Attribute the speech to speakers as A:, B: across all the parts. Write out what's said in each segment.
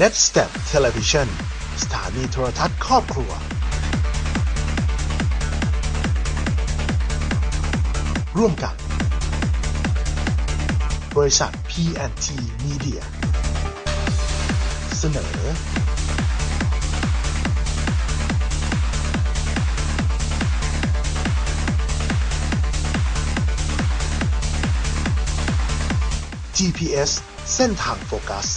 A: Net Step Television สถานีโทรทัศน์ครอบครัว ร่วมกับ บริษัท P&T Media เสนอ GPS เส้นทางโฟกัส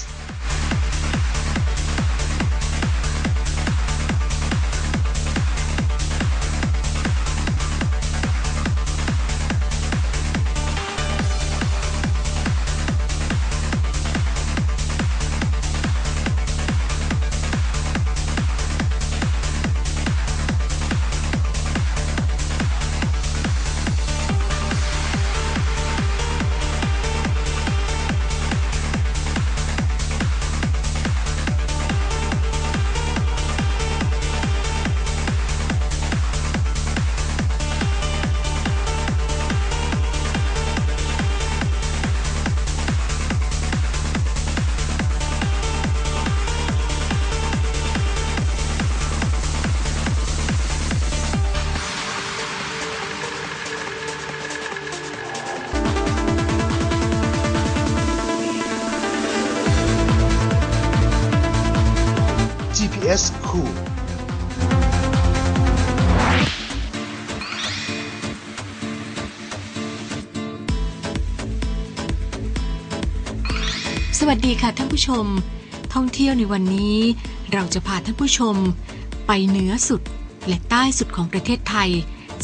B: วัสดีค่ะท่านผู้ชม ท่องเที่ยวในวันนี้ เราจะพาท่านผู้ชม ไปเหนือสุดและใต้สุดของประเทศไทย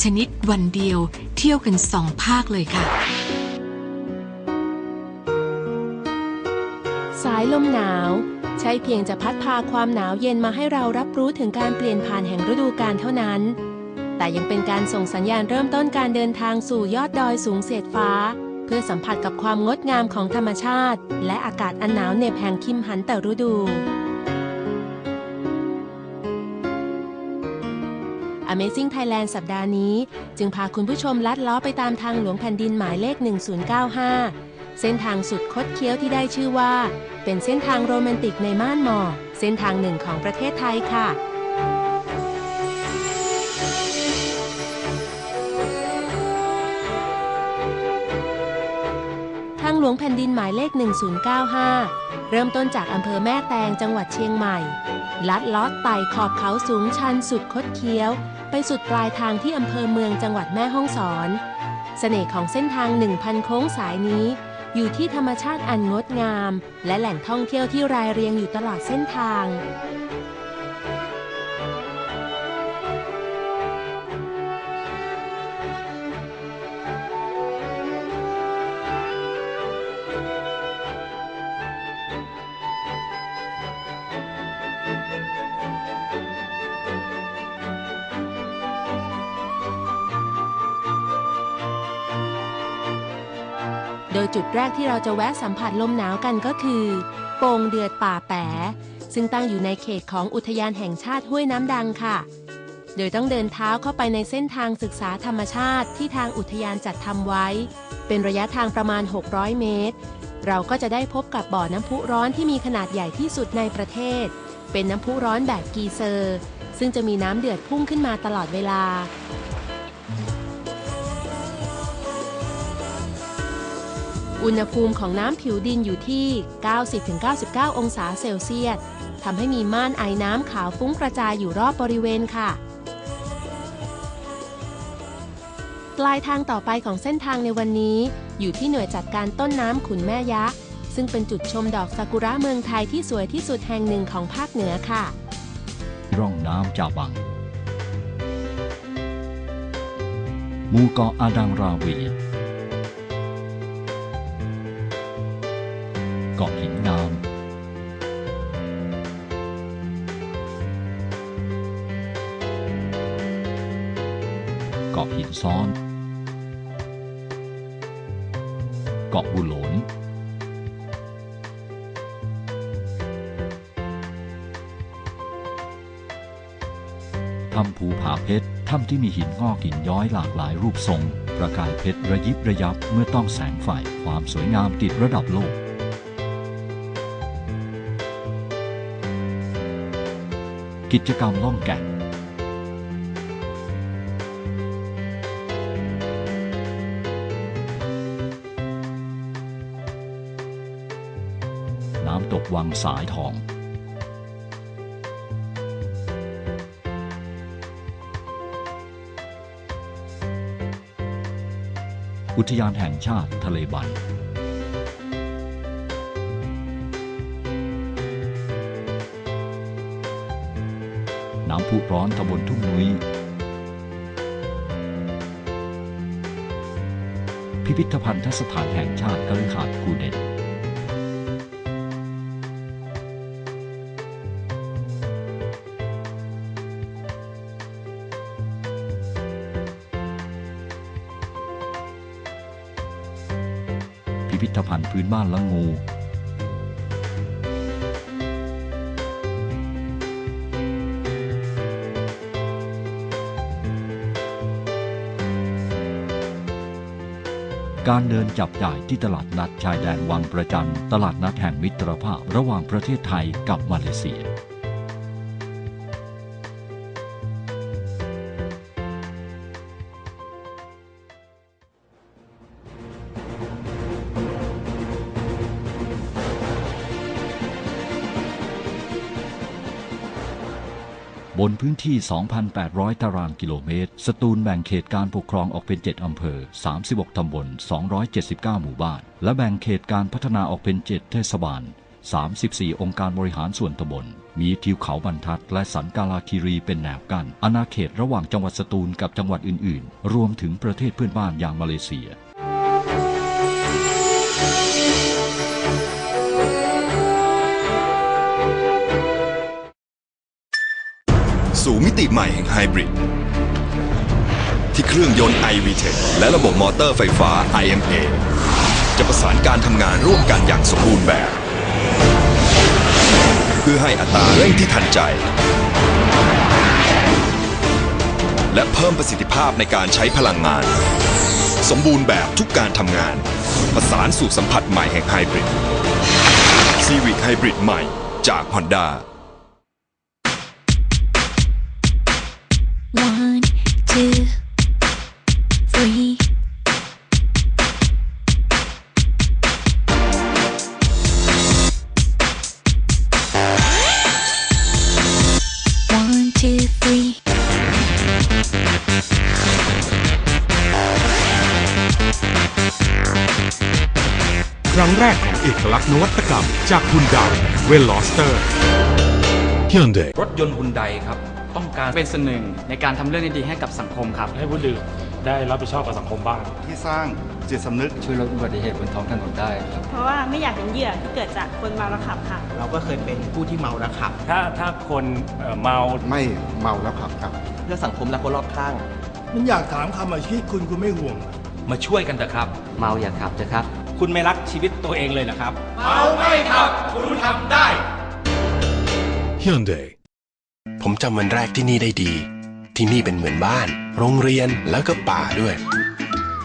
B: ชนิดวันเดียวเที่ยวกันสองภาคเลยค่ะ
C: สายลมหนาว ใช่เพียงจะพัดพาความหนาวเย็นมาให้เรารับรู้ถึงการเปลี่ยนผ่านแห่งฤดูกาลเท่านั้น แต่ยังเป็นการส่งสัญญาณเริ่มต้นการเดินทางสู่ยอดดอยสูงเสียดฟ้า พื่อสัมผัสกับความงดงามของธรรมชาติ และอากาศอันหนาวเหน็บแห่งคิมหันแต่ฤดู Amazing Thailand สัปดาห์นี้ จึงพาคุณผู้ชมลัดล้อไปตามทางหลวงแผ่นดินหมายเลข 1095 เส้นทางสุดคดเคี้ยวที่ได้ชื่อว่า เป็นเส้นทางโรแมนติกในม่านหมอกเส้นทางหนึ่งของประเทศไทยค่ะ หลวงแผ่นดินหมายเลข 1095 เริ่มต้นจากอำเภอแม่แตงจังหวัดเชียงใหม่ ลัดล้อไต่ขอบเขาสูงชันสุดคดเคี้ยว ไปสุดปลายทางที่อำเภอเมืองจังหวัดแม่ฮ่องสอนเสน่ห์ของเส้นทาง 1,000 โค้งสายนี้ อยู่ที่ธรรมชาติอันงดงาม และแหล่งท่องเที่ยวที่รายเรียงอยู่ตลอดเส้นทาง โดยจุดแรกที่เราจะแวะสัมผัสลมหนาวกันก็คือ โป่งเดือดป่าแปะซึ่งตั้งอยู่ในเขตของอุทยานแห่งชาติห้วยน้ำดังค่ะ โดยต้องเดินเท้าเข้าไปในเส้นทางศึกษาธรรมชาติที่ทางอุทยานจัดทำไว้ เป็นระยะทางประมาณ 600 เมตร เราก็จะได้พบกับบ่อน้ำพุร้อนที่มีขนาดใหญ่ที่สุดในประเทศ เป็นน้ำพุร้อนแบบกีเซอร์ ซึ่งจะมีน้ำเดือดพุ่งขึ้นมาตลอดเวลา อุณหภูมิของน้ำผิวดินอยู่ที่ 90-99 องศาเซลเซียสทำให้มีม่านไอน้ำขาวฟุ้งกระจายอยู่รอบบริเวณค่ะ ปลายทางต่อไปของเส้นทางในวันนี้ อยู่ที่หน่วยจัดการต้นน้ำขุนแม่ยะซึ่งเป็นจุดชมดอกซากุระเมืองไทยที่สวยที่สุดแห่งหนึ่งของภาคเหนือค่ะ
D: ร่องน้ำจาบังหมู่เกาะอาดังราวี ซ้อน เกาะบุหลน ถ้ำภูผาเพชร ถ้ำที่มีหินงอกหินย้อยหลากหลายรูปทรง ประกายเพชรระยิบระยับเมื่อต้องแสงไฟ ความสวยงามติดระดับโลกกิจกรรมล่องแก่ง สายทองอุทยานแห่งชาติทะเลบัน น้ำพุร้อนตำบลทุ่งนุ้ย พิพิธภัณฑสถานแห่งชาติกฤหาสน์กูเด่น ธภัณฑ์พื้นบ้านละงู การเดินจับจ่ายที่ตลาดนัดชายแดนวังประจันตลาดนัดแห่งมิตรภาพระหว่างประเทศไทยกับมาเลเซีย บนพื้นที่ 2,800 ตารางกิโลเมตร สตูลแบ่งเขตการปกครองออกเป็น 7 อำเภอ 36 ตำบล 279 หมู่บ้าน และแบ่งเขตการพัฒนาออกเป็น 7 เทศบาล 34 องค์การบริหารส่วนตำบล มีทิวเขาบรรทัด และสันกาลาคีรีเป็นแนวกัน้นอาณาเขตระหว่างจังหวัดสตูลกับจังหวัดอื่น ๆ รวมถึงประเทศเพื่อนบ้านอย่างมาเลเซีย
E: สู่มิติใหม่แห่งไฮบริดที่เครื่องยนต์ iVTEC และระบบมอเตอร์ไฟฟ้า IMA จะประสานการทำงานร่วมกันอย่างสมบูรณ์แบบ เพื่อให้อัตราเร่งที่ทันใจ และเพิ่มประสิทธิภาพในการใช้พลังงาน สมบูรณ์แบบทุกการทำงาน ประสานสู่สัมผัสใหม่แห่งไฮบริด Civic Hybrid ใหม่จาก Honda
F: One, two, three. One, two, three.
G: ครั้งแรกของเอกลักษณ์นวัตกรรม จากฮุนดาเวลลอสเตอร์ Hyundai
H: รถยนต์ฮุนไดครับ ต้องการเป็นส่วนหนึ่งในการทำเรื่องดีๆให้กับสังคมครับ
I: ให้ผู้ดื่มได้รับผิดชอบกับสังคมบ้าง
J: ที่สร้างจิตสำนึก
H: ช่วยลดอุบัติเหตุบนท้องถนนได้ครับ
K: เพราะว่าไม่อยากเป็นเหยื่อที่เกิดจากคนเมาแล้วขับค่ะ
L: เราก็เคยเป็นผู้ที่เมาแล้วขับ
I: ถ้าถ้าคนเอ่อเมา
J: ไม่เมาแล้วขับครับ
L: เพื่อสังคมและคนรอบข้าง
G: มันอยากถามคำอาชีพคุณคุณไม่ห่วง
H: มาช่วยกันเถอะครับ
L: เมาอย่าขับจะครับ
I: คุณไม่รักชีวิตตัวเองเลยนะครับ
G: Hyundai
M: ผมจำวันแรกที่นี่ได้ดี ที่นี่เป็นเหมือนบ้าน โรงเรียนแล้วก็ป่าด้วย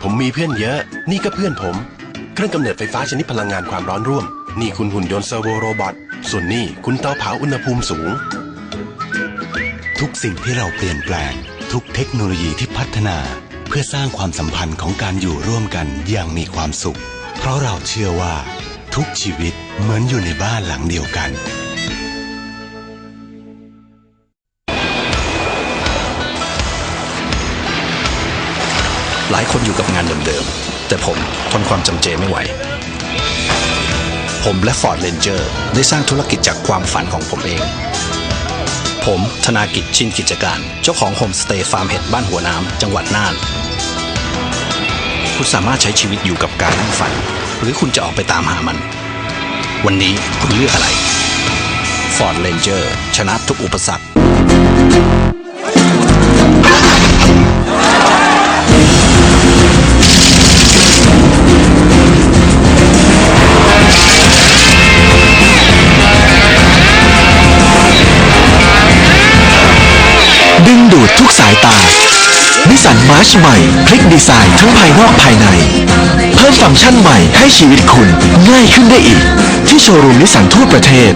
M: ผมมีเพื่อนเยอะ นี่ก็เพื่อนผม เครื่องกำเนิดไฟฟ้าชนิดพลังงานความร้อนร่วม นี่คุณหุ่นยนต์เซอร์โวโรบอทส่วนนี่คุณเตาเผาอุณหภูมิสูง
N: ทุกสิ่งที่เราเปลี่ยนแปลง ทุกเทคโนโลยีที่พัฒนา เพื่อสร้างความสัมพันธ์ของการอยู่ร่วมกันอย่างมีความสุข เพราะเราเชื่อว่า ทุกชีวิตเหมือนอยู่ในบ้านหลังเดียวกัน
M: หลายคนอยู่กับงานเดิมๆ แต่ผมทนความจำเจไม่ไหว ผมและ Ford Ranger ได้สร้างธุรกิจจากความฝันของผมเอง ผมธนากิจชินกิจการ เจ้าของโฮมสเตย์ฟาร์มเห็ดบ้านหัวน้ำจังหวัดน่าน คุณสามารถใช้ชีวิตอยู่กับการนั่งฝัน หรือคุณจะออกไปตามหามัน วันนี้คุณเลือกอะไร Ford Ranger ชนะทุกอุปสรรค
N: ดูดทุกสายตา นิสันมาร์ชใหม่ พลิกดีไซน์ทั้งภายนอกภายใน เพิ่มฟังก์ชันใหม่ให้ชีวิตคุณง่ายขึ้นได้อีก ที่โชว์รูมนิสันทั่วประเทศ